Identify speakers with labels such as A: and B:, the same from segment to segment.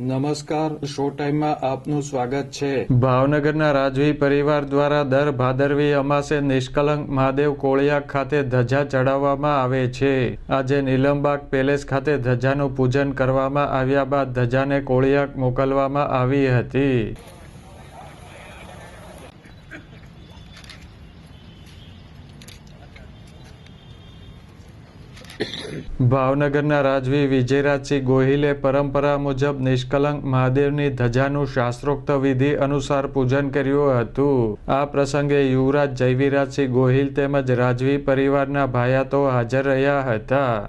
A: નમસ્કાર, શો ટાઈમમાં આપનું સ્વાગત છે.
B: ભાવનગરના રાજવી પરિવાર દ્વારા દર ભાદરવી અમાસે નિષ્કલંક મહાદેવ કોળિયા ખાતે ધજા ચડાવવામાં આવે છે. આજે નીલમબાગ પેલેસ ખાતે ધજાનું પૂજન કરવામાં આવ્યા બાદ ધજાને કોળિયાક મોકલવામાં આવી હતી. ભાવનગરના રાજવી વિજયરાજસિંહ ગોહિલે પરંપરા મુજબ નિષ્કલંક મહાદેવની ધજાનું શાસ્ત્રોક્ત વિધિ અનુસાર પૂજન કર્યું હતું. આ પ્રસંગે યુવરાજ જયવીરાજસિંહ ગોહિલ તેમજ રાજવી પરિવારના ભાયાતો હાજર રહ્યા હતા.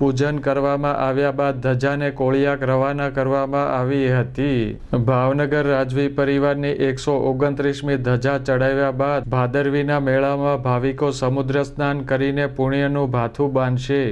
B: પૂજન કરવામાં આવ્યા બાદ ધજાને કોળિયાક રવાના કરવામાં આવી હતી. ભાવનગર રાજવી પરિવારની એકસો ઓગણત્રીસમી ધજા ચડાવ્યા બાદ ભાદરવીના મેળામાં ભાવિકો સમુદ્ર સ્નાન કરીને પુણ્યનું ભાથું બાંધશે.